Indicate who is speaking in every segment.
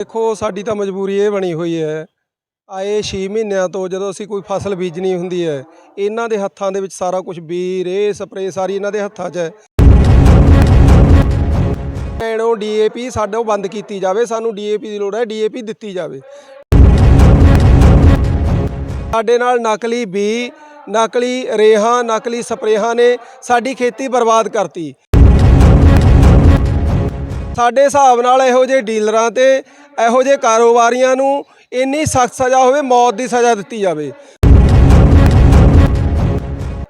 Speaker 1: ਦੇਖੋ, ਸਾਡੀ ਤਾਂ ਮਜਬੂਰੀ ਇਹ ਬਣੀ ਹੋਈ ਹੈ, ਆਏ 6 ਮਹੀਨਿਆਂ ਤੋਂ ਜਦੋਂ ਅਸੀਂ ਕੋਈ ਫਸਲ ਬੀਜਣੀ ਹੁੰਦੀ ਹੈ, ਇਹਨਾਂ ਦੇ ਹੱਥਾਂ ਦੇ ਵਿੱਚ ਸਾਰਾ ਕੁਝ ਬੀ ਰੇ ਸਪਰੇ ਸਾਰੀ ਇਹਨਾਂ ਦੇ ਹੱਥਾਂ 'ਚ ਹੈ। ਐਨੋ ਡੀਏਪੀ ਸਾਡੋਂ ਬੰਦ ਕੀਤੀ ਜਾਵੇ, ਸਾਨੂੰ ਡੀਏਪੀ ਦੀ ਲੋੜ ਹੈ ਡੀਏਪੀ ਦਿੱਤੀ ਜਾਵੇ। ਸਾਡੇ ਨਾਲ ਨਕਲੀ ਬੀ ਨਕਲੀ ਰੇਹਾਂ, ਨਕਲੀ ਸਪਰੇਹਾਂ ਨੇ ਸਾਡੀ ਖੇਤੀ ਬਰਬਾਦ ਕਰਤੀ। ਸਾਡੇ ਹਿਸਾਬ ਨਾਲ ਇਹੋ ਜਿਹੇ ਡੀਲਰਾਂ ਤੇ ਇਹੋ ਜਿਹੇ ਕਾਰੋਬਾਰੀਆਂ ਨੂੰ ਇੰਨੀ ਸਖਤ ਸਜ਼ਾ ਹੋਵੇ, ਮੌਤ ਦੀ ਸਜ਼ਾ ਦਿੱਤੀ ਜਾਵੇ।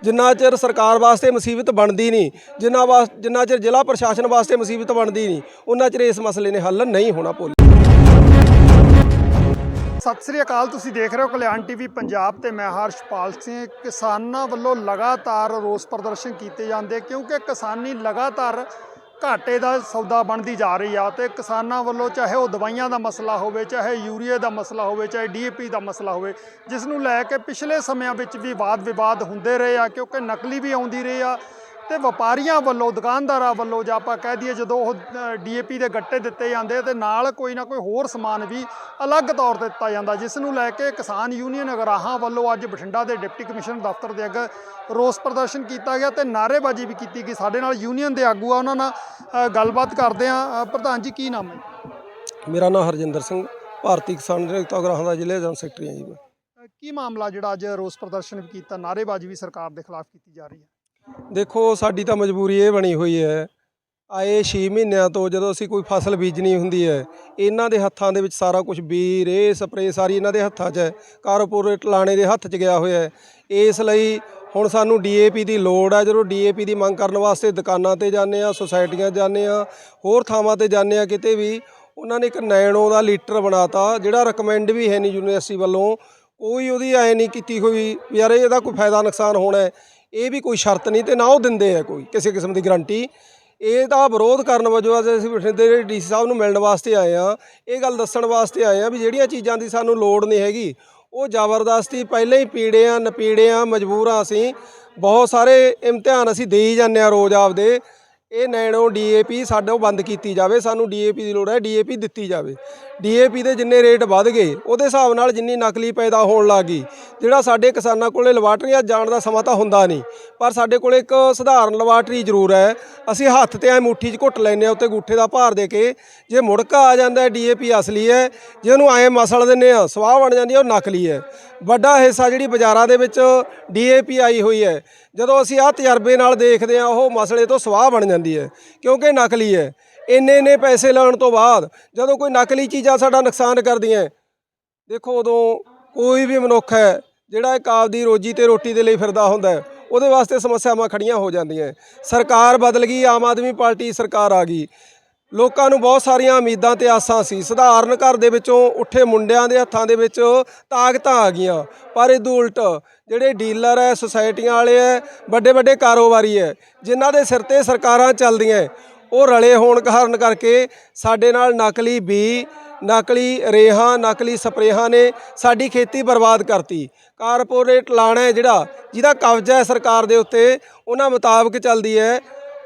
Speaker 1: ਜਿੰਨਾ ਚਿਰ ਸਰਕਾਰ ਵਾਸਤੇ ਮੁਸੀਬਤ ਬਣਦੀ ਨਹੀਂ, ਜਿੰਨਾ ਜਿੰਨਾ ਚਿਰ ਜ਼ਿਲ੍ਹਾ ਪ੍ਰਸ਼ਾਸਨ ਵਾਸਤੇ ਮੁਸੀਬਤ ਬਣਦੀ ਨਹੀਂ, ਉਹਨਾਂ ਚਿਰ ਇਸ ਮਸਲੇ ਨੇ ਹੱਲ ਨਹੀਂ ਹੋਣਾ ਭੁੱਲ।
Speaker 2: ਸਤਿ ਸ੍ਰੀ ਅਕਾਲ, ਤੁਸੀਂ ਦੇਖ ਰਹੇ ਹੋ ਕਲਿਆਣ ਟੀਵੀ ਪੰਜਾਬ ਤੇ ਮੈਂ ਹਰਸ਼ਪਾਲ ਸਿੰਘ। ਕਿਸਾਨਾਂ ਵੱਲੋਂ ਲਗਾਤਾਰ ਰੋਸ ਪ੍ਰਦਰਸ਼ਨ ਕੀਤੇ ਜਾਂਦੇ, ਕਿਉਂਕਿ ਕਿਸਾਨੀ ਲਗਾਤਾਰ ਘਾਟੇ ਦਾ ਸੌਦਾ ਬਣਦੀ ਜਾ ਰਹੀ ਆ ਤੇ ਕਿਸਾਨਾਂ ਵੱਲੋਂ ਚਾਹੇ ਉਹ ਦਵਾਈਆਂ ਦਾ ਮਸਲਾ ਹੋਵੇ, ਚਾਹੇ ਯੂਰੀਏ ਦਾ ਮਸਲਾ ਹੋਵੇ, ਚਾਹੇ ਡੀਏਪੀ ਦਾ ਮਸਲਾ ਹੋਵੇ, ਜਿਸ ਨੂੰ ਲੈ ਕੇ ਪਿਛਲੇ ਸਮਿਆਂ ਵਿੱਚ ਵੀ ਵਾਦ ਵਿਵਾਦ ਹੁੰਦੇ ਰਹੇ ਆ ਕਿਉਂਕਿ ਨਕਲੀ ਵੀ ਆਉਂਦੀ ਰਹੀ ਆ। ਤੇ ਵਪਾਰੀਆਂ ਵੱਲੋਂ ਦੁਕਾਨਦਾਰਾਂ ਵੱਲੋਂ ਜਾਂ ਆਪਾਂ ਕਹਿ ਦਈਏ ਜਦੋਂ ਉਹ ਡੀਏਪੀ ਦੇ ਗੱਟੇ ਦਿੱਤੇ ਜਾਂਦੇ ਤੇ ਨਾਲ ਕੋਈ ਨਾ ਕੋਈ ਹੋਰ ਸਮਾਨ ਵੀ ਅਲੱਗ ਤੌਰ ਤੇ ਦਿੱਤਾ ਜਾਂਦਾ ਜਿਸ ਨੂੰ ਲੈ ਕੇ ਕਿਸਾਨ ਯੂਨੀਅਨ ਅਗਰਾਹਾਂ ਵੱਲੋਂ ਅੱਜ ਬਠਿੰਡਾ ਦੇ ਡਿਪਟੀ ਕਮਿਸ਼ਨਰ ਦਫ਼ਤਰ ਦੇ ਅੱਗੇ ਰੋਸ ਪ੍ਰਦਰਸ਼ਨ ਕੀਤਾ ਗਿਆ ਤੇ ਨਾਅਰੇਬਾਜ਼ੀ ਵੀ ਕੀਤੀ ਗਈ। ਸਾਡੇ ਨਾਲ ਯੂਨੀਅਨ ਦੇ ਆਗੂ ਆ ਉਹਨਾਂ ਨਾਲ ਗੱਲਬਾਤ ਕਰਦੇ ਆ। ਪ੍ਰਧਾਨ ਜੀ ਕੀ ਨਾਮ ਹੈ?
Speaker 1: ਮੇਰਾ ਨਾਮ ਹਰਜਿੰਦਰ ਸਿੰਘ ਭਾਰਤੀ ਕਿਸਾਨ ਜਨਤਾ ਗ੍ਰਾਹਾਂ ਦਾ ਜ਼ਿਲ੍ਹੇ ਜਨ ਸੈਕਟਰੀ ਹਾਂ ਜੀ ਮੈਂ।
Speaker 2: ਕੀ ਮਾਮਲਾ ਜਿਹੜਾ ਅੱਜ ਰੋਸ ਪ੍ਰਦਰਸ਼ਨ ਵੀ ਕੀਤਾ ਨਾਅਰੇਬਾਜ਼ੀ ਵੀ ਸਰਕਾਰ ਦੇ ਖਿਲਾਫ ਕੀਤੀ ਜਾ ਰਹੀ ਹੈ?
Speaker 1: ਦੇਖੋ, ਸਾਡੀ ਤਾਂ ਮਜਬੂਰੀ ਇਹ ਬਣੀ ਹੋਈ ਹੈ, ਆਏ 6 ਮਹੀਨਿਆਂ ਤੋਂ ਜਦੋਂ ਅਸੀਂ ਕੋਈ ਫਸਲ ਬੀਜਣੀ ਹੁੰਦੀ ਹੈ, ਇਹਨਾਂ ਦੇ ਹੱਥਾਂ ਦੇ ਵਿੱਚ ਸਾਰਾ ਕੁਝ ਬੀ ਰੇ ਸਪਰੇ ਸਾਰੀ ਇਹਨਾਂ ਦੇ ਹੱਥਾਂ 'ਚ ਹੈ। ਕਾਰਪੋਰੇਟ ਲਾਣੇ ਦੇ ਹੱਥ 'ਚ ਗਿਆ ਹੋਇਆ ਹੈ। ਇਸ ਲਈ ਹੁਣ ਸਾਨੂੰ ਡੀਏਪੀ ਦੀ ਲੋੜ ਹੈ। ਜਦੋਂ ਡੀਏਪੀ ਦੀ ਮੰਗ ਕਰਨ ਵਾਸਤੇ ਦੁਕਾਨਾਂ ਤੇ ਜਾਂਦੇ ਆ ਸੁਸਾਇਟੀਆਂ ਜਾਂਦੇ ਆ ਹੋਰ ਥਾਵਾਂ ਤੇ ਜਾਂਦੇ ਆ ਕਿਤੇ ਵੀ, ਉਹਨਾਂ ਨੇ ਇੱਕ ਨੈਣੋ ਦਾ ਲੀਟਰ ਬਣਾਤਾ, ਜਿਹੜਾ ਰეკਮੈਂਡ ਵੀ ਹੈ ਨਹੀਂ ਯੂਨੀਵਰਸਿਟੀ ਵੱਲੋਂ। ਕੋਈ ਉਹਦੀ ਐ ਨਹੀਂ ਕੀਤੀ ਹੋਈ ਵੀ ਯਾਰ ਇਹਦਾ ਕੋਈ ਫਾਇਦਾ ਨੁਕਸਾਨ ਹੋਣਾ ਇਹ ਵੀ ਕੋਈ ਸ਼ਰਤ ਨਹੀਂ ਤੇ ਨਾ ਉਹ ਦਿੰਦੇ ਆ ਕੋਈ, ਕਿਸੇ ਕਿਸਮ ਦੀ ਗਾਰੰਟੀ। ਇਹਦਾ ਵਿਰੋਧ ਕਰਨ ਵਜੋਂ ਅੱਜ ਅਸੀਂ ਬਠਿੰਡੇ ਦੇ ਡੀਸੀ ਸਾਹਿਬ ਨੂੰ ਮਿਲਣ ਵਾਸਤੇ ਆਏ ਆ ਇਹ ਗੱਲ ਦੱਸਣ ਵਾਸਤੇ ਆਏ ਆ ਵੀ ਜਿਹੜੀਆਂ ਚੀਜ਼ਾਂ ਦੀ ਸਾਨੂੰ ਲੋੜ ਨਹੀਂ ਹੈਗੀ, ਉਹ ਜ਼ਬਰਦਸਤੀ ਪਹਿਲਾਂ ਹੀ ਪੀੜੇ ਆ ਨਪੀੜੇ ਆ ਮਜਬੂਰ ਆ ਅਸੀਂ ਬਹੁਤ ਸਾਰੇ ਇਮਤਿਹਾਨ ਅਸੀਂ ਦੇਈ ਜਾਂਦੇ ਆ ਰੋਜ਼ ਆਪਦੇ। ਇਹ ਨੈਣੋ ਡੀਏਪੀ ਸਾਡੋਂ ਬੰਦ ਕੀਤੀ ਜਾਵੇ, ਸਾਨੂੰ ਡੀਏਪੀ ਦੀ ਲੋੜ ਹੈ, ਡੀਏਪੀ ਦਿੱਤੀ ਜਾਵੇ। ਡੀਏਪੀ ਦੇ ਜਿੰਨੇ ਰੇਟ ਵੱਧ ਗਏ, ਉਹਦੇ ਹਿਸਾਬ ਨਾਲ ਜਿੰਨੀ ਨਕਲੀ ਪੈਦਾ ਹੋਣ ਲੱਗੀ ਜਿਹੜਾ ਸਾਡੇ ਕਿਸਾਨਾਂ ਕੋਲੇ ਲੈਬਾਰਟਰੀਆਂ ਜਾਣ ਦਾ ਸਮਾਂ ਤਾਂ ਹੁੰਦਾ ਨਹੀਂ। ਪਰ ਸਾਡੇ ਕੋਲ ਇੱਕ ਸਧਾਰਨ ਲੈਬਾਰਟਰੀ ਜ਼ਰੂਰ ਹੈ। ਅਸੀਂ ਹੱਥ ਤੇ ਐ ਮੁੱਠੀ 'ਚ ਘੁੱਟ ਲੈਂਦੇ ਆ ਉੱਤੇ ਗੂਠੇ ਦਾ ਭਾਰ ਦੇ ਕੇ। ਜੇ ਮੁੜਕਾ ਆ ਜਾਂਦਾ ਡੀਏਪੀ ਅਸਲੀ ਹੈ। ਜੇ ਉਹਨੂੰ ਐ ਮਸਲ ਦਿੰਦੇ ਆ ਸਵਾਹ ਬਣ ਜਾਂਦੀ ਹੈ, ਉਹ ਨਕਲੀ ਹੈ। ਵੱਡਾ ਹਿੱਸਾ ਜਿਹੜੀ ਬਾਜ਼ਾਰਾਂ ਦੇ ਵਿੱਚ ਡੀਏਪੀ ਆਈ ਹੋਈ ਹੈ, ਜਦੋਂ ਅਸੀਂ ਆਹ ਤਜਰਬੇ ਨਾਲ ਦੇਖਦੇ ਆ ਉਹ ਮਸਲੇ ਤੋਂ ਸਵਾਹ ਬਣ ਜਾਂਦੀ ਹੈ, ਕਿਉਂਕਿ ਨਕਲੀ ਹੈ। ਇੰਨੇ ਇੰਨੇ ਪੈਸੇ ਲਾਉਣ ਤੋਂ ਬਾਅਦ ਜਦੋਂ ਕੋਈ ਨਕਲੀ ਚੀਜ਼ਾਂ ਸਾਡਾ ਨੁਕਸਾਨ ਕਰਦੀਆਂ, ਦੇਖੋ ਉਦੋਂ ਕੋਈ ਵੀ ਮਨੁੱਖ ਹੈ, ਜਿਹੜਾ ਇੱਕ ਆਪਦੀ ਰੋਜੀ ਤੇ ਰੋਟੀ ਦੇ ਲਈ ਫਿਰਦਾ ਹੁੰਦਾ ਉਹਦੇ ਵਾਸਤੇ ਸਮੱਸਿਆਵਾਂ ਖੜੀਆਂ ਹੋ ਜਾਂਦੀਆਂ ਸਰਕਾਰ ਬਦਲ ਗਈ, ਆਮ ਆਦਮੀ ਪਾਰਟੀ ਸਰਕਾਰ ਆ ਗਈ। ਲੋਕਾਂ ਨੂੰ ਬਹੁਤ ਸਾਰੀਆਂ ਉਮੀਦਾਂ ਤੇ ਆਸਾਂ ਸੀ। ਸਧਾਰਨ ਘਰ ਦੇ ਵਿੱਚੋਂ ਉੱਠੇ ਮੁੰਡਿਆਂ ਦੇ ਹੱਥਾਂ ਦੇ ਵਿੱਚ ਤਾਕਤਾਂ ਆ ਗਈਆਂ। ਪਰ ਇਹਦੂ ਉਲਟ ਜਿਹੜੇ ਡੀਲਰ ਹੈ, ਸੁਸਾਇਟੀਆਂ ਵਾਲੇ ਹੈ ਵੱਡੇ ਵੱਡੇ ਕਾਰੋਬਾਰੀ ਹੈ, ਜਿਨ੍ਹਾਂ ਦੇ ਸਿਰ ਤੇ ਸਰਕਾਰਾਂ ਚੱਲਦੀਆਂ ਉਹ ਰਲੇ ਹੋਣ ਕਾਰਨ ਕਰਕੇ ਸਾਡੇ ਨਾਲ ਨਕਲੀ ਬੀ ਨਕਲੀ ਰੇਹਾਂ, ਨਕਲੀ ਸਪਰੇਹਾਂ ਨੇ ਸਾਡੀ ਖੇਤੀ ਬਰਬਾਦ ਕਰਤੀ। ਕਾਰਪੋਰੇਟ ਲਾਣਾ ਜਿਹੜਾ ਜਿਹਦਾ ਕਬਜ਼ਾ ਹੈ ਸਰਕਾਰ ਦੇ ਉੱਤੇ, ਉਹਨਾਂ ਮੁਤਾਬਕ ਚੱਲਦੀ ਹੈ।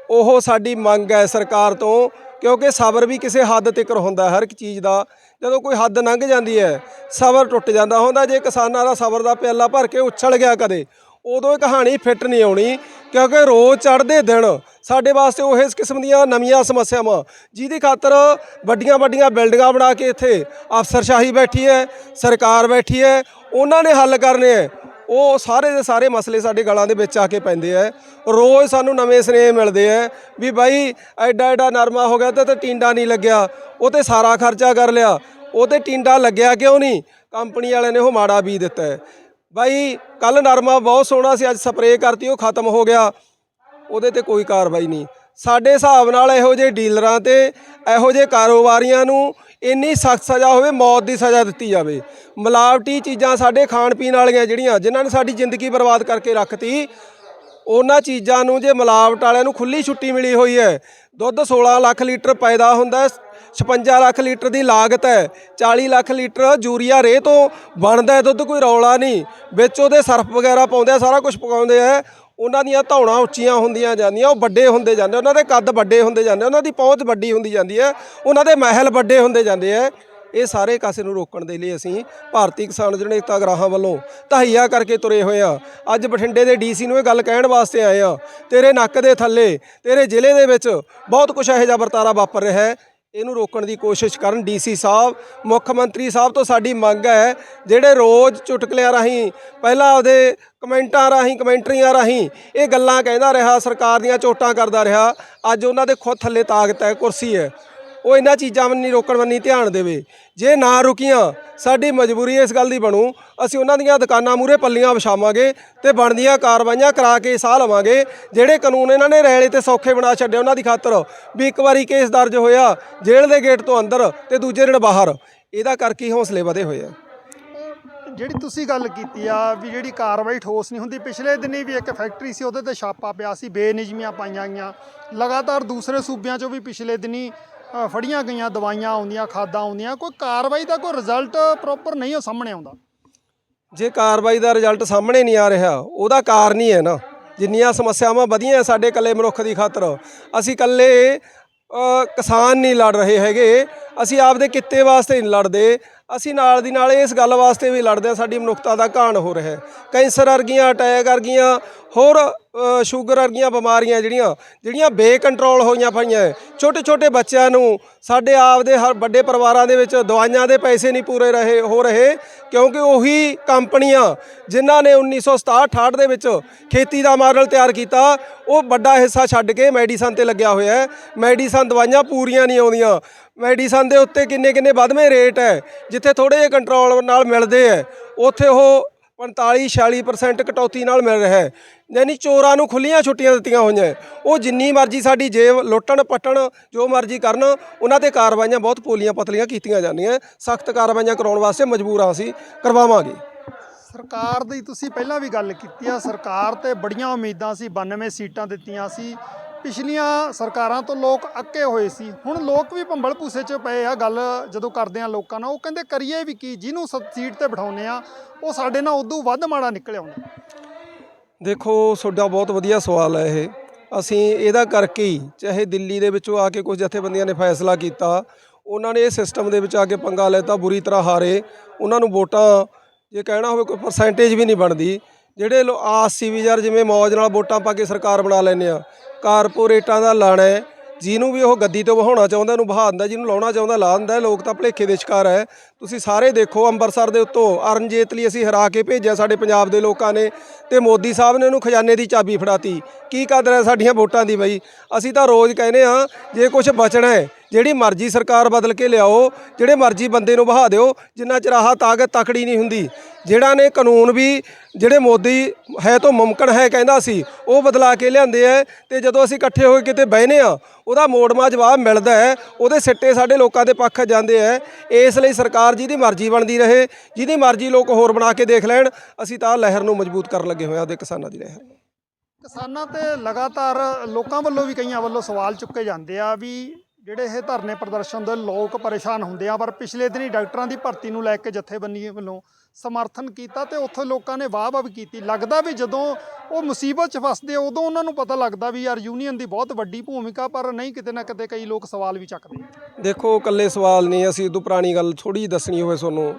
Speaker 1: ਉਹ ਸਾਡੀ ਮੰਗ ਹੈ ਸਰਕਾਰ ਤੋਂ, ਕਿਉਂਕਿ ਸਬਰ ਵੀ ਕਿਸੇ ਹੱਦ ਤੱਕ ਹੁੰਦਾ ਹਰ ਇੱਕ ਚੀਜ਼ ਦਾ। ਜਦੋਂ ਕੋਈ ਹੱਦ ਲੰਘ ਜਾਂਦੀ ਹੈ, ਸਬਰ ਟੁੱਟ ਜਾਂਦਾ ਹੁੰਦਾ। ਜੇ ਕਿਸਾਨਾਂ ਦਾ ਸਬਰ ਦਾ ਪਿਆਲਾ ਭਰ ਕੇ ਉਛਲ ਗਿਆ ਕਦੇ, ਉਦੋਂ ਇਹ ਕਹਾਣੀ ਫਿੱਟ ਨਹੀਂ ਆਉਣੀ, ਕਿਉਂਕਿ ਰੋਜ਼ ਚੜ੍ਹਦੇ ਦਿਨ ਸਾਡੇ ਵਾਸਤੇ ਉਹ ਇਸ ਕਿਸਮ ਦੀਆਂ ਨਵੀਆਂ ਸਮੱਸਿਆਵਾਂ, ਜਿਹਦੀ ਖਾਤਰ ਵੱਡੀਆਂ ਵੱਡੀਆਂ ਬਿਲਡਿੰਗਾਂ ਬਣਾ ਕੇ ਇੱਥੇ ਅਫਸਰਸ਼ਾਹੀ ਬੈਠੀ ਹੈ, ਸਰਕਾਰ ਬੈਠੀ ਹੈ, ਉਹਨਾਂ ਨੇ ਹੱਲ ਕਰਨੇ ਹੈ। ਉਹ ਸਾਰੇ ਦੇ ਸਾਰੇ ਮਸਲੇ ਸਾਡੇ ਗਲਾਂ ਦੇ ਵਿੱਚ ਆ ਕੇ ਪੈਂਦੇ ਆ। ਰੋਜ਼ ਸਾਨੂੰ ਨਵੇਂ ਸਨੇਹ ਮਿਲਦੇ ਆ ਵੀ ਬਾਈ ਐਡਾ ਐਡਾ ਨਰਮਾ ਹੋ ਗਿਆ ਤੇ ਤੇ ਟਿੰਡਾ ਨਹੀਂ ਲੱਗਿਆ, ਉਹ ਤੇ ਸਾਰਾ ਖਰਚਾ ਕਰ ਲਿਆ, ਉਹ ਤੇ ਟਿੰਡਾ ਲੱਗਿਆ ਕਿਉਂ ਨਹੀਂ? ਕੰਪਨੀ ਵਾਲਿਆਂ ਨੇ ਉਹ ਮਾੜਾ ਬੀਜ ਦਿੱਤਾ। ਬਾਈ ਕੱਲ ਨਰਮਾ ਬਹੁਤ ਸੋਹਣਾ ਸੀ, ਅੱਜ ਸਪਰੇਅ ਕਰਤੀ, ਉਹ ਖਤਮ ਹੋ ਗਿਆ। ਉਹਦੇ ਤੇ ਕੋਈ ਕਾਰਵਾਈ ਨਹੀਂ। ਸਾਡੇ ਹਿਸਾਬ ਨਾਲ ਇਹੋ ਜਿਹੇ ਡੀਲਰਾਂ ਤੇ ਇਹੋ ਜਿਹੇ ਕਾਰੋਬਾਰੀਆਂ ਨੂੰ ਇੰਨੀ ਸਖਤ ਸਜ਼ਾ ਹੋਵੇ, ਮੌਤ ਦੀ ਸਜ਼ਾ ਦਿੱਤੀ ਜਾਵੇ। ਮਿਲਾਵਟੀ ਚੀਜ਼ਾਂ ਸਾਡੇ ਖਾਣ ਪੀਣ ਵਾਲੀਆਂ ਜਿਹੜੀਆਂ, ਜਿਨ੍ਹਾਂ ਨੇ ਸਾਡੀ ਜ਼ਿੰਦਗੀ ਬਰਬਾਦ ਕਰਕੇ ਰੱਖਤੀ, ਉਹਨਾਂ ਚੀਜ਼ਾਂ ਨੂੰ ਜੇ ਮਿਲਾਵਟ ਵਾਲਿਆਂ ਨੂੰ ਖੁੱਲੀ ਛੁੱਟੀ ਮਿਲੀ ਹੋਈ ਹੈ, ਦੁੱਧ 16 ਲੱਖ ਲੀਟਰ ਪੈਦਾ ਹੁੰਦਾ ਹੈ 56 ਲੱਖ ਲੀਟਰ ਦੀ ਲਾਗਤ ਹੈ 40 ਲੱਖ ਲੀਟਰ ਯੂਰੀਆ ਰੇ ਤੋਂ ਬਣਦਾ ਦੁੱਧ ਕੋਈ ਰੌਲਾ ਨਹੀਂ, ਵਿੱਚ ਉਹਦੇ ਸਰਫ ਵਗੈਰਾ ਪਾਉਂਦੇ ਆ, ਸਾਰਾ ਕੁਝ ਪਕਾਉਂਦੇ ਆ ਉਹਨਾਂ ਦੀਆਂ ਧੌਣਾ ਉੱਚੀਆਂ ਹੁੰਦੀਆਂ ਜਾਂਦੀਆਂ, ਉਹ ਵੱਡੇ ਹੁੰਦੇ ਜਾਂਦੇ ਉਹਨਾਂ ਦੇ ਕੱਦ ਵੱਡੇ ਹੁੰਦੇ ਜਾਂਦੇ ਉਹਨਾਂ ਦੀ ਪਹੁੰਚ ਵੱਡੀ ਹੁੰਦੀ ਜਾਂਦੀ ਹੈ ਉਹਨਾਂ ਦੇ ਮਹਿਲ ਵੱਡੇ ਹੁੰਦੇ ਜਾਂਦੇ ਹੈ ਇਹ ਸਾਰੇ ਕਾਸੇ ਨੂੰ ਰੋਕਣ ਦੇ ਲਈ ਅਸੀਂ ਭਾਰਤੀ ਕਿਸਾਨ ਜਨੇਤਾ ਗਰਾਹਾਂ ਵੱਲੋਂ ਤਹਈਆ ਕਰਕੇ ਤੁਰੇ ਹੋਏ ਆ। ਅੱਜ ਬਠਿੰਡੇ ਦੇ ਡੀਸੀ ਨੂੰ ਇਹ ਗੱਲ ਕਹਿਣ ਵਾਸਤੇ ਆਏ ਆ। ਤੇਰੇ ਨੱਕ ਦੇ ਥੱਲੇ, ਤੇਰੇ ਜ਼ਿਲ੍ਹੇ ਦੇ ਵਿੱਚ ਬਹੁਤ ਕੁਝ ਇਹੋ ਜਿਹਾ ਵਰਤਾਰਾ ਵਾਪਰ ਰਿਹਾ ਹੈ। ਇਹਨੂੰ ਰੋਕਣ ਦੀ ਕੋਸ਼ਿਸ਼ ਕਰਨ ਡੀਸੀ ਸਾਹਿਬ, ਮੁੱਖ ਮੰਤਰੀ ਸਾਹਿਬ ਤੋਂ ਸਾਡੀ ਮੰਗ ਹੈ ਜਿਹੜੇ ਰੋਜ਼ ਚੁਟਕਲਿਆਂ ਰਾਹੀਂ, ਪਹਿਲਾਂ ਉਹਦੇ ਕਮੈਂਟਾਂ ਰਾਹੀਂ, ਕਮੈਂਟਰੀਆਂ ਰਾਹੀਂ ਇਹ ਗੱਲਾਂ ਕਹਿੰਦਾ ਰਿਹਾ, ਸਰਕਾਰ ਦੀਆਂ ਚੋਟਾਂ ਕਰਦਾ ਰਿਹਾ, ਅੱਜ ਉਹਨਾਂ ਦੇ ਖੁਦ ਥੱਲੇ ਤਾਕਤ ਹੈ, ਕੁਰਸੀ ਹੈ। ਉਹ ਇਹਨਾਂ ਚੀਜ਼ਾਂ ਵੱਲ ਨਹੀਂ ਰੋਕਣ ਵੱਲ ਨਹੀਂ ਧਿਆਨ ਦੇਵੇ। ਜੇ ਨਾ ਰੁਕੀਆਂ, ਸਾਡੀ ਮਜਬੂਰੀ ਇਸ ਗੱਲ ਦੀ ਬਣੂ, ਅਸੀਂ ਉਹਨਾਂ ਦੀਆਂ ਦੁਕਾਨਾਂ ਮੂਰੇ ਪੱਲੀਆਂ ਵਿਛਾਵਾਂਗੇ ਤੇ ਬਣਦੀਆਂ ਕਾਰਵਾਈਆਂ ਕਰਾ ਕੇ ਸਾਹ ਲਵਾਂਗੇ। ਜਿਹੜੇ ਕਾਨੂੰਨ ਇਹਨਾਂ ਨੇ ਰੈਲੇ ਤੇ ਸੌਖੇ ਬਣਾ ਛੱਡੇ ਉਹਨਾਂ ਦੀ ਖਾਤਰ ਵੀ ਇੱਕ ਵਾਰੀ ਕੇਸ ਦਰਜ ਹੋਇਆ, ਜੇਲ੍ਹ ਦੇ ਗੇਟ ਤੋਂ ਅੰਦਰ ਤੇ ਦੂਜੇ ਦਿਨ ਬਾਹਰ। ਇਹਦਾ ਕਰਕੇ ਹੀ ਹੌਸਲੇ ਵਧੇ ਹੋਏ ਆ।
Speaker 2: ਜਿਹੜੀ ਤੁਸੀਂ ਗੱਲ ਕੀਤੀ ਆ ਵੀ ਜਿਹੜੀ ਕਾਰਵਾਈ ਠੋਸ ਨਹੀਂ ਹੁੰਦੀ, ਪਿਛਲੇ ਦਿਨੀ ਵੀ ਇੱਕ ਫੈਕਟਰੀ ਸੀ, ਉਹਦੇ ਤੇ ਛਾਪਾ ਪਿਆ ਸੀ, ਬੇਨਿਜ਼ਮੀਆਂ ਪਾਈਆਂ ਗਈਆਂ। ਲਗਾਤਾਰ ਦੂਸਰੇ ਸੂਬਿਆਂ 'ਚੋਂ ਵੀ ਪਿਛਲੇ ਦਿਨੀ ਅ, ਫੜੀਆਂ ਗਈਆਂ ਦਵਾਈਆਂ ਆਉਂਦੀਆਂ ਖਾਦਾਂ ਆਉਂਦੀਆਂ ਕੋਈ ਕਾਰਵਾਈ ਦਾ ਕੋਈ ਰਿਜ਼ਲਟ ਪ੍ਰੋਪਰ ਨਹੀਂ ਉਹ ਸਾਹਮਣੇ ਆਉਂਦਾ।
Speaker 1: ਜੇ ਕਾਰਵਾਈ ਦਾ ਰਿਜ਼ਲਟ ਸਾਹਮਣੇ ਨਹੀਂ ਆ ਰਿਹਾ ਉਹਦਾ ਕਾਰਨ ਹੀ ਹੈ ਨਾ। ਜਿੰਨੀਆਂ ਸਮੱਸਿਆਵਾਂ ਵਧੀਆਂ ਸਾਡੇ ਇਕੱਲੇ ਮਨੁੱਖ ਦੀ ਖਾਤਰ। ਅਸੀਂ ਇਕੱਲੇ ਅ, ਕਿਸਾਨ ਨਹੀਂ ਲੜ ਰਹੇ ਹੈਗੇ। ਅਸੀਂ ਆਪਦੇ ਕਿੱਤੇ ਵਾਸਤੇ ਨਹੀਂ ਲੜਦੇ। ਅਸੀਂ ਨਾਲ ਦੀ ਨਾਲ ਇਸ ਗੱਲ ਵਾਸਤੇ ਵੀ ਲੜਦੇ ਹਾਂ, ਸਾਡੀ ਮਨੁੱਖਤਾ ਦਾ ਘਾਣ ਹੋ ਰਿਹਾ ਹੈ। ਕੈਂਸਰ ਵਰਗੀਆਂ, ਅਟੈਕ ਵਰਗੀਆਂ, ਹੋਰ ਸ਼ੂਗਰ ਵਰਗੀਆਂ ਬਿਮਾਰੀਆਂ ਜਿਹੜੀਆਂ ਜਿਹੜੀਆਂ ਬੇਕੰਟਰੋਲ ਹੋਈਆਂ ਪਈਆਂ ਛੋਟੇ ਛੋਟੇ ਬੱਚਿਆਂ ਨੂੰ ਸਾਡੇ ਆਪ ਦੇ ਹਰ ਵੱਡੇ ਪਰਿਵਾਰਾਂ ਦੇ ਵਿੱਚ ਦਵਾਈਆਂ ਦੇ ਪੈਸੇ ਨਹੀਂ ਪੂਰੇ ਰਹੇ, ਹੋ ਰਹੇ, ਕਿਉਂਕਿ ਉਹੀ ਕੰਪਨੀਆਂ ਜਿਨ੍ਹਾਂ ਨੇ 1967-68 ਦੇ ਵਿੱਚ ਖੇਤੀ ਦਾ ਮਾਡਲ ਤਿਆਰ ਕੀਤਾ, ਉਹ ਵੱਡਾ ਹਿੱਸਾ ਛੱਡ ਕੇ ਮੈਡੀਸਨ ਤੇ ਲੱਗਿਆ ਹੋਇਆ ਹੈ। ਮੈਡੀਸਨ ਦਵਾਈਆਂ ਪੂਰੀਆਂ ਨਹੀਂ ਆਉਂਦੀਆਂ। ਮੈਡੀਸਨ ਦੇ ਉੱਤੇ ਕਿੰਨੇ ਕਿੰਨੇ ਵੱਧਵੇਂ ਰੇਟ ਹੈ, ਜਿੱਥੇ ਥੋੜੇ ਜਿਹੇ ਕੰਟਰੋਲ ਨਾਲ ਮਿਲਦੇ ਹੈ, ਉੱਥੇ ਉਹ 45 46% ਕਟੌਤੀ ਨਾਲ ਮਿਲ ਰਿਹਾ ਹੈ। ਯਾਨੀ ਚੋਰਾਂ ਨੂੰ ਖੁੱਲੀਆਂ ਛੁੱਟੀਆਂ ਦਿੱਤੀਆਂ ਹੋਈਆਂ ਉਹ ਜਿੰਨੀ ਮਰਜ਼ੀ ਸਾਡੀ ਜੇਬ ਲੁੱਟਣ, ਪੱਟਣ, ਜੋ ਮਰਜ਼ੀ ਕਰਨ, ਉਹਨਾਂ ਤੇ ਕਾਰਵਾਈਆਂ ਬਹੁਤ ਪੋਲੀਆਂ ਪਤਲੀਆਂ ਕੀਤੀਆਂ ਜਾਂਦੀਆਂ ਸਖਤ ਕਾਰਵਾਈਆਂ ਕਰਾਉਣ ਵਾਸਤੇ ਮਜਬੂਰ ਹਾਂ ਅਸੀਂ, ਕਰਵਾਵਾਂਗੇ।
Speaker 2: ਸਰਕਾਰ ਦੀ ਤੁਸੀਂ ਪਹਿਲਾਂ ਵੀ ਗੱਲ ਕੀਤੀ ਆ, ਸਰਕਾਰ ਤੇ ਬੜੀਆਂ ਉਮੀਦਾਂ ਸੀ 92 ਸੀਟਾਂ ਦਿੱਤੀਆਂ ਸੀ। ਪਿਛਲੀਆਂ ਸਰਕਾਰਾਂ ਤੋਂ ਲੋਕ ਅੱਕੇ ਹੋਏ ਸੀ। ਹੁਣ ਲੋਕ ਵੀ ਭੰਬਲ ਭੂਸੇ 'ਚ ਪਏ ਆ ਗੱਲ ਜਦੋਂ ਕਰਦੇ ਆ ਲੋਕਾਂ ਨਾਲ, ਉਹ ਕਹਿੰਦੇ ਕਰੀਏ ਵੀ ਕੀ, ਜਿਹਨੂੰ ਸ- ਸੀਟ ਤੇ ਬਿਠਾਉਨੇ ਆ, ਉਹ ਸਾਡੇ ਨਾਲ ਉਦੋਂ ਵੱਧ ਮਾੜਾ ਨਿਕਲਿਆ ਹੁੰਦਾ।
Speaker 1: ਦੇਖੋ ਤੁਹਾਡਾ ਬਹੁਤ ਵਧੀਆ ਸਵਾਲ ਹੈ ਇਹ। ਅਸੀਂ ਇਹਦਾ ਕਰਕੇ ਹੀ, ਚਾਹੇ ਦਿੱਲੀ ਦੇ ਵਿੱਚੋਂ ਆ ਕੇ ਕੁਝ ਜਥੇਬੰਦੀਆਂ ਨੇ ਫੈਸਲਾ ਕੀਤਾ, ਉਹਨਾਂ ਨੇ ਇਹ ਸਿਸਟਮ ਦੇ ਵਿੱਚ ਆ ਕੇ ਪੰਗਾ ਲੈਤਾ, ਬੁਰੀ ਤਰ੍ਹਾਂ ਹਾਰੇ। ਉਹਨਾਂ ਨੂੰ ਵੋਟਾਂ, ਜੇ ਕਹਿਣਾ ਹੋਵੇ ਕੋਈ ਪਰਸੈਂਟੇਜ ਵੀ ਨਹੀਂ ਬਣਦੀ। ਜਿਹੜੇ ਲੋ ਆਸ ਸੀ ਵੀ ਯਾਰ ਜਿਵੇਂ ਮੌਜ ਨਾਲ ਵੋਟਾਂ ਪਾ ਕੇ ਸਰਕਾਰ ਬਣਾ ਲੈਂਦੇ ਆ। ਕਾਰਪੋਰੇਟਾਂ ਦਾ ਲਾਣਾ ਹੈ, ਜਿਹਨੂੰ ਵੀ ਉਹ ਗੱਦੀ ਤੋਂ ਵਹਾਉਣਾ ਚਾਹੁੰਦਾ, ਉਹਨੂੰ ਵਹਾ ਦਿੰਦਾ, ਜਿਹਨੂੰ ਲਾਉਣਾ ਚਾਹੁੰਦਾ, ਲਾ ਦਿੰਦਾ ਲੋਕ ਤਾਂ ਭਲੇਖੇ ਦੇ ਸ਼ਿਕਾਰ ਹੈ। ਤੁਸੀਂ ਸਾਰੇ ਦੇਖੋ ਅੰਮ੍ਰਿਤਸਰ ਦੇ ਉੱਤੋਂ ਅਰਨ ਜੇਤਲੀ ਅਸੀਂ ਹਰਾ ਕੇ ਭੇਜਿਆ ਸਾਡੇ ਪੰਜਾਬ ਦੇ ਲੋਕਾਂ ਨੇ ਤੇ ਮੋਦੀ ਸਾਹਿਬ ਨੇ ਉਹਨੂੰ ਖਜ਼ਾਨੇ ਦੀ ਚਾਬੀ ਫੜਾਤੀ। ਕੀ ਕਦਰ ਹੈ ਸਾਡੀਆਂ ਵੋਟਾਂ ਦੀ ਬਈ? ਅਸੀਂ ਤਾਂ ਰੋਜ਼ ਕਹਿੰਦੇ ਆ ਜੇ ਕੁਝ ਬਚਣਾ ਹੈ, ਜਿਹੜੀ ਮਰਜ਼ੀ ਸਰਕਾਰ ਬਦਲ ਕੇ ਲਿਆਓ, ਜਿਹੜੇ ਮਰਜ਼ੀ ਬੰਦੇ ਨੂੰ ਬਹਾ ਦਿਓ, ਜਿੰਨਾ ਚਿਰ ਆਹ ਤਾਕਤ ਤਕੜੀ ਨਹੀਂ ਹੁੰਦੀ। ਜਿਹੜਾ ਨੇ ਕਾਨੂੰਨ ਵੀ ਜਿਹੜੇ ਮੋਦੀ ਹੈ ਤੋਂ ਮੁਮਕਨ ਹੈ ਕਹਿੰਦਾ ਸੀ, ਉਹ ਬਦਲਾ ਕੇ ਲਿਆਂਦੇ ਐ ਤੇ ਜਦੋਂ ਅਸੀਂ ਇਕੱਠੇ ਹੋ ਕੇ ਕਿਤੇ ਬਹਿਨੇ ਆ, ਉਹਦਾ ਮੋੜਮਾ ਜਵਾਬ ਮਿਲਦਾ ਹੈ, ਉਹਦੇ ਸਿੱਟੇ ਸਾਡੇ ਲੋਕਾਂ ਦੇ ਪੱਖ ਜਾਂਦੇ ਐ ਇਸ ਲਈ ਸਰਕਾਰ ਜਿਹਦੀ ਮਰਜ਼ੀ ਬਣਦੀ ਰਹੇ, ਜਿਹਦੀ ਮਰਜ਼ੀ ਲੋਕ ਹੋਰ ਬਣਾ ਕੇ ਦੇਖ ਲੈਣ, ਅਸੀਂ ਤਾਂ ਲਹਿਰ ਨੂੰ ਮਜ਼ਬੂਤ ਕਰਨ ਲੱਗੇ ਹੋਏ ਆ ਉਹਦੇ ਕਿਸਾਨਾਂ ਦੀ ਲਹਿਰ।
Speaker 2: ਕਿਸਾਨਾਂ ਤੇ ਲਗਾਤਾਰ ਲੋਕਾਂ ਵੱਲੋਂ ਵੀ ਕਈਆਂ ਵੱਲੋਂ ਸਵਾਲ ਚੁੱਕੇ ਜਾਂਦੇ ਆ ਵੀ ਜਿਹੜੇ ਇਹ ਧਰਨੇ ਪ੍ਰਦਰਸ਼ਨ ਦੇ ਲੋਕ ਪਰੇਸ਼ਾਨ ਹੁੰਦੇ ਆ, ਪਰ ਪਿਛਲੇ ਦਿਨੀ ਡਾਕਟਰਾਂ ਦੀ ਭਰਤੀ ਨੂੰ ਲੈ ਕੇ ਜਥੇਬੰਦੀ ਵੱਲੋਂ ਸਮਰਥਨ ਕੀਤਾ ਤੇ ਉੱਥੇ ਲੋਕਾਂ ਨੇ ਵਾਹ-ਵਾਹ ਵੀ ਕੀਤੀ। ਲੱਗਦਾ ਵੀ ਜਦੋਂ ਉਹ ਮੁਸੀਬਤ 'ਚ ਫਸਦੇ ਉਦੋਂ ਉਹਨਾਂ ਨੂੰ ਪਤਾ ਲੱਗਦਾ ਵੀ ਯਾਰ ਯੂਨੀਅਨ ਦੀ ਬਹੁਤ ਵੱਡੀ ਭੂਮਿਕਾ, ਪਰ ਨਹੀਂ ਕਿਤੇ ਨਾ ਕਿਤੇ ਕਈ ਲੋਕ ਸਵਾਲ ਵੀ ਚੱਕਦੇ
Speaker 1: ਦੇਖੋ ਇਕੱਲੇ ਸਵਾਲ ਨਹੀਂ, ਅਸੀਂ ਉਦੋਂ ਪੁਰਾਣੀ ਗੱਲ ਥੋੜੀ ਜਿਹੀ ਦੱਸਣੀ ਹੋਵੇ ਤੁਹਾਨੂੰ।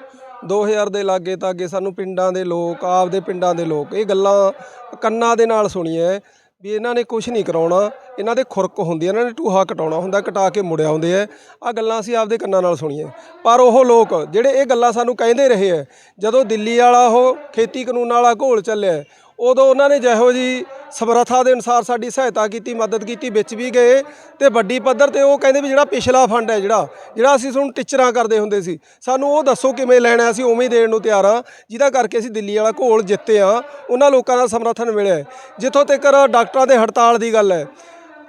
Speaker 1: 2000 ਦੇ ਲਾਗੇ ਤਾਂ ਅੱਗੇ ਸਾਨੂੰ ਪਿੰਡਾਂ ਦੇ ਲੋਕ, ਆਪਦੇ ਪਿੰਡਾਂ ਦੇ ਲੋਕ, ਇਹ ਗੱਲਾਂ ਕੰਨਾਂ ਦੇ ਨਾਲ ਸੁਣੀਆਂ। ਵੀ ਇਹਨਾਂ ਨੇ ਕੁਝ ਨਹੀਂ ਕਰਾਉਣਾ, ਇਹਨਾਂ ਦੇ ਖੁਰਕ ਹੁੰਦੀ ਇਹਨਾਂ ਨੇ ਟੂਹਾ ਕਟਾਉਣਾ ਹੁੰਦਾ, ਕਟਾ ਕੇ ਮੁੜਿਆ ਹੁੰਦੇ ਆ। ਆ ਗੱਲਾਂ ਅਸੀਂ ਆਪਦੇ ਕੰਨਾਂ ਨਾਲ ਸੁਣੀਆਂ। ਪਰ ਉਹ ਲੋਕ ਜਿਹੜੇ ਇਹ ਗੱਲਾਂ ਸਾਨੂੰ ਕਹਿੰਦੇ ਰਹੇ ਆ, ਜਦੋਂ ਦਿੱਲੀ ਵਾਲਾ ਉਹ ਖੇਤੀ ਕਾਨੂੰਨ ਵਾਲਾ ਘੋਲ ਚੱਲਿਆ, ਉਦੋਂ ਉਹਨਾਂ ਨੇ ਜਿਹੋ ਜੀ ਸਮਰੱਥਾ ਦੇ ਅਨੁਸਾਰ ਸਾਡੀ ਸਹਾਇਤਾ ਕੀਤੀ, ਮਦਦ ਕੀਤੀ, ਵਿੱਚ ਵੀ ਗਏ ਤੇ ਵੱਡੀ ਪੱਧਰ ਤੇ ਉਹ ਕਹਿੰਦੇ ਵੀ ਜਿਹੜਾ ਪਿਛਲਾ ਫੰਡ ਹੈ ਜਿਹੜਾ ਜਿਹੜਾ ਅਸੀਂ ਤੁਹਾਨੂੰ ਟੀਚਰਾਂ ਕਰਦੇ ਹੁੰਦੇ ਸੀ, ਸਾਨੂੰ ਉਹ ਦੱਸੋ ਕਿਵੇਂ ਲੈਣਾ ਅਸੀਂ ਉਵੇਂ ਦੇਣ ਨੂੰ ਤਿਆਰ ਆ ਜਿਹਦਾ ਕਰਕੇ ਅਸੀਂ ਦਿੱਲੀ ਵਾਲਾ ਘੋਲ ਜਿੱਤੇ ਆ ਉਹਨਾਂ ਲੋਕਾਂ ਦਾ ਸਮਰਥਨ ਮਿਲਿਆ ਜਿੱਥੋਂ ਤੱਕ ਡਾਕਟਰਾਂ ਦੇ ਹੜਤਾਲ ਦੀ ਗੱਲ ਹੈ,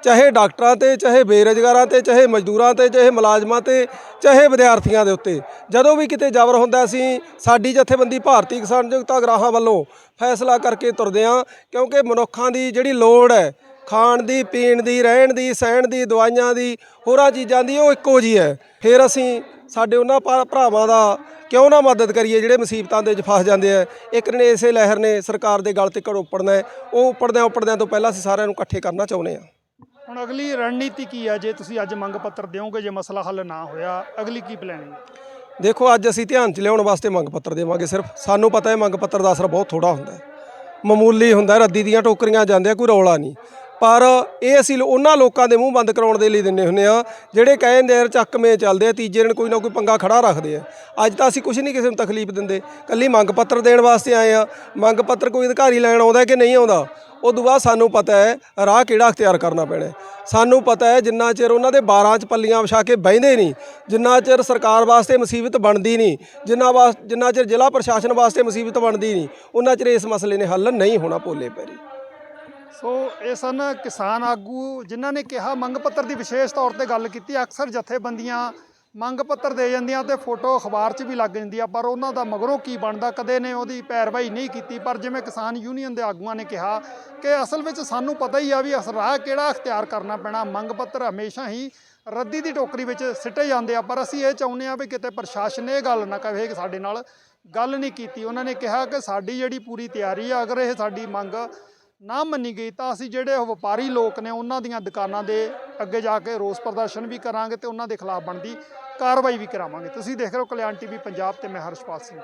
Speaker 1: ਚਾਹੇ ਡਾਕਟਰਾਂ ਤੇ, ਚਾਹੇ ਬੇਰੁਜ਼ਗਾਰਾਂ ਤੇ, ਚਾਹੇ ਮਜ਼ਦੂਰਾਂ ਤੇ, ਚਾਹੇ ਮੁਲਾਜ਼ਮਾਂ ਤੇ, ਚਾਹੇ ਵਿਦਿਆਰਥੀਆਂ ਦੇ ਉੱਤੇ, ਜਦੋਂ ਵੀ ਕਿਤੇ ਜ਼ਬਰ ਹੁੰਦਾ ਅਸੀਂ ਸਾਡੀ ਜਥੇਬੰਦੀ ਭਾਰਤੀ ਕਿਸਾਨ ਜਨਤਾ ਗਰਾਹਾਂ ਵੱਲੋਂ ਫੈਸਲਾ ਕਰਕੇ ਤੁਰਦੇ ਹਾਂ, ਕਿਉਂਕਿ ਮਨੁੱਖਾਂ ਦੀ ਜਿਹੜੀ ਲੋੜ ਹੈ, ਖਾਣ ਦੀ, ਪੀਣ ਦੀ, ਰਹਿਣ ਦੀ, ਸਹਿਣ ਦੀ, ਦਵਾਈਆਂ ਦੀ, ਹੋਰਾਂ ਚੀਜ਼ਾਂ ਦੀ, ਉਹ ਇੱਕੋ ਜੀ ਹੈ। ਫਿਰ ਅਸੀਂ ਸਾਡੇ ਉਹਨਾਂ ਭਰਾ- ਭਰਾਵਾਂ ਦਾ ਕਿਉਂ ਨਾ ਮਦਦ ਕਰੀਏ, ਜਿਹੜੇ ਮੁਸੀਬਤਾਂ ਦੇ ਵਿੱਚ ਫਸ ਜਾਂਦੇ ਆ? ਇੱਕ ਨੇ ਇਸੇ ਲਹਿਰ ਨੇ ਸਰਕਾਰ ਦੇ ਗਲ ਤੇ ਘੜ ਉੱਪੜਨਾ ਹੈ। ਉਹ ਉੱਪੜਦਿਆਂ ਉੱਪੜਦਿਆਂ ਤੋਂ ਪਹਿਲਾਂ ਅਸੀਂ ਸਾਰਿਆਂ ਨੂੰ ਇਕੱਠੇ ਕਰਨਾ ਚਾਹੁੰਦੇ ਹਾਂ।
Speaker 2: ਹੁਣ ਅਗਲੀ ਰਣਨੀਤੀ ਕੀ ਹੈ ਜੇ ਤੁਸੀਂ ਅੱਜ ਮੰਗ ਪੱਤਰ ਦਿਓਗੇ, ਜੇ ਮਸਲਾ ਹੱਲ ਨਾ ਹੋਇਆ, ਅਗਲੀ ਕੀ ਪਲਾਨਿੰਗ
Speaker 1: ਦੇਖੋ, ਅੱਜ ਅਸੀਂ ਧਿਆਨ 'ਚ ਲਿਆਉਣ ਵਾਸਤੇ ਮੰਗ ਪੱਤਰ ਦੇਵਾਂਗੇ ਸਿਰਫ। ਸਾਨੂੰ ਪਤਾ ਹੈ ਮੰਗ ਪੱਤਰ ਦਾ ਅਸਰ ਬਹੁਤ ਥੋੜਾ ਹੁੰਦਾ ਹੈ। ਮਾਮੂਲੀ ਹੁੰਦਾ ਰੱਦੀ ਦੀਆਂ ਟੋਕਰੀਆਂ ਜਾਂਦੇ ਆ, ਕੋਈ ਰੌਲਾ ਨਹੀਂ। ਪਰ ਇਹ ਅਸੀਂ ਉਹਨਾਂ ਲੋਕਾਂ ਦੇ ਮੂੰਹ ਬੰਦ ਕਰਾਉਣ ਦੇ ਲਈ ਦਿੰਨੇ ਹੁੰਨੇ ਆ ਜਿਹੜੇ ਕਹਿੰਦੇ ਯਾਰ ਚੱਕਵੇਂ ਚੱਲਦੇ ਆ, ਤੀਜੇ ਦਿਨ ਕੋਈ ਨਾ ਕੋਈ ਪੰਗਾ ਖੜਾ ਰੱਖਦੇ ਆ। ਅੱਜ ਤਾਂ ਅਸੀਂ ਕੁਝ ਨਹੀਂ ਕਿਸੇ ਨੂੰ ਤਕਲੀਫ ਦਿੰਦੇ। ਕੱਲੀ ਮੰਗ ਪੱਤਰ ਦੇਣ ਵਾਸਤੇ ਆਏ ਆ ਮੰਗ ਪੱਤਰ ਕੋਈ ਅਧਿਕਾਰੀ ਲੈਣ ਆਉਂਦਾ ਕਿ ਨਹੀਂ ਆਉਂਦਾ? ਉਦੋਂ ਬਾਅਦ ਸਾਨੂੰ ਪਤਾ ਹੈ, ਰਾਹ ਕਿਹੜਾ ਅਖਤਿਆਰ ਕਰਨਾ ਪੈਣਾ ਸਾਨੂੰ ਪਤਾ ਹੈ, ਜਿੰਨਾ ਚਿਰ ਉਹਨਾਂ ਦੇ 12 ਚ ਪੱਲੀਆਂ ਵਿਛਾ ਕੇ ਬਹਿੰਦੇ ਨਹੀਂ, ਜਿੰਨਾ ਚਿਰ ਸਰਕਾਰ ਵਾਸਤੇ ਮੁਸੀਬਤ ਬਣਦੀ ਨਹੀਂ, ਜਿੰਨਾ ਵਾਸ ਜਿੰਨਾ ਚਿਰ ਜ਼ਿਲ੍ਹਾ ਪ੍ਰਸ਼ਾਸਨ ਵਾਸਤੇ ਮੁਸੀਬਤ ਬਣਦੀ ਨਹੀਂ, ਉਹਨਾਂ ਚਿਰ ਇਸ ਮਸਲੇ ਨੇ ਹੱਲ ਨਹੀਂ ਹੋਣਾ ਪੋਲੇ ਪੈਰੀ।
Speaker 2: ਸੋ ਇਹ ਸਨ ਕਿਸਾਨ ਆਗੂ ਜਿਨ੍ਹਾਂ ਨੇ ਕਿਹਾ, ਮੰਗ ਪੱਤਰ ਦੀ ਵਿਸ਼ੇਸ਼ ਤੌਰ ਤੇ ਗੱਲ ਕੀਤੀ। ਅਕਸਰ ਜਥੇਬੰਦੀਆਂ ਮੰਗ ਪੱਤਰ ਦੇ ਜਾਂਦੀਆਂ ਤੇ ਫੋਟੋ ਅਖਬਾਰ 'ਚ ਵੀ ਲੱਗ ਜਾਂਦੀ ਆ, ਪਰ ਉਹਨਾਂ ਦਾ ਮਗਰੋਂ ਕੀ ਬਣਦਾ? ਕਦੇ ਨੇ ਉਹਦੀ ਪੈਰਵਾਈ ਨਹੀਂ ਕੀਤੀ, ਪਰ ਜਿਵੇਂ ਕਿਸਾਨ ਯੂਨੀਅਨ ਦੇ ਆਗੂਆਂ ਨੇ ਕਿਹਾ ਕਿ ਅਸਲ ਵਿੱਚ ਸਾਨੂੰ ਪਤਾ ਹੀ ਆ ਵੀ ਅਸ ਰਾਹ ਕਿਹੜਾ ਅਖਤਿਆਰ ਕਰਨਾ ਪੈਣਾ। ਮੰਗ ਪੱਤਰ ਹਮੇਸ਼ਾ ਹੀ ਰੱਦੀ ਦੀ ਟੋਕਰੀ ਵਿੱਚ ਸਿੱਟੇ ਜਾਂਦੇ ਆ, ਪਰ ਅਸੀਂ ਇਹ ਚਾਹੁੰਦੇ ਆ ਵੀ ਕਿਤੇ ਪ੍ਰਸ਼ਾਸਨ ਇਹ ਗੱਲ ਨਾ ਕਹੇ ਕਿ ਸਾਡੇ ਨਾਲ ਗੱਲ ਨਹੀਂ ਕੀਤੀ। ਉਹਨਾਂ ਨੇ ਕਿਹਾ ਕਿ ਸਾਡੀ ਜਿਹੜੀ ਪੂਰੀ ਤਿਆਰੀ ਆ, ਅਗਰ ਇਹ ਸਾਡੀ ਮੰਗ ਨਾ ਮੰਨੀ ਗਈ, ਤਾਂ ਅਸੀਂ ਜਿਹੜੇ ਉਹ ਵਪਾਰੀ ਲੋਕ ਨੇ, ਉਹਨਾਂ ਦੀਆਂ ਦੁਕਾਨਾਂ ਦੇ ਅੱਗੇ ਜਾ ਕੇ ਰੋਸ ਪ੍ਰਦਰਸ਼ਨ ਵੀ ਕਰਾਂਗੇ ਤੇ ਉਹਨਾਂ ਦੇ ਖਿਲਾਫ ਬਣਦੀ ਕਾਰਵਾਈ ਵੀ ਕਰਾਵਾਂਗੇ। ਤੁਸੀਂ ਦੇਖ ਰਹੇ ਹੋ ਕਲਿਆਣ ਟੀਵੀ ਪੰਜਾਬ ਤੇ ਮੈਂ ਹਰਸ਼ਪਾਲ ਸਿੰਘ।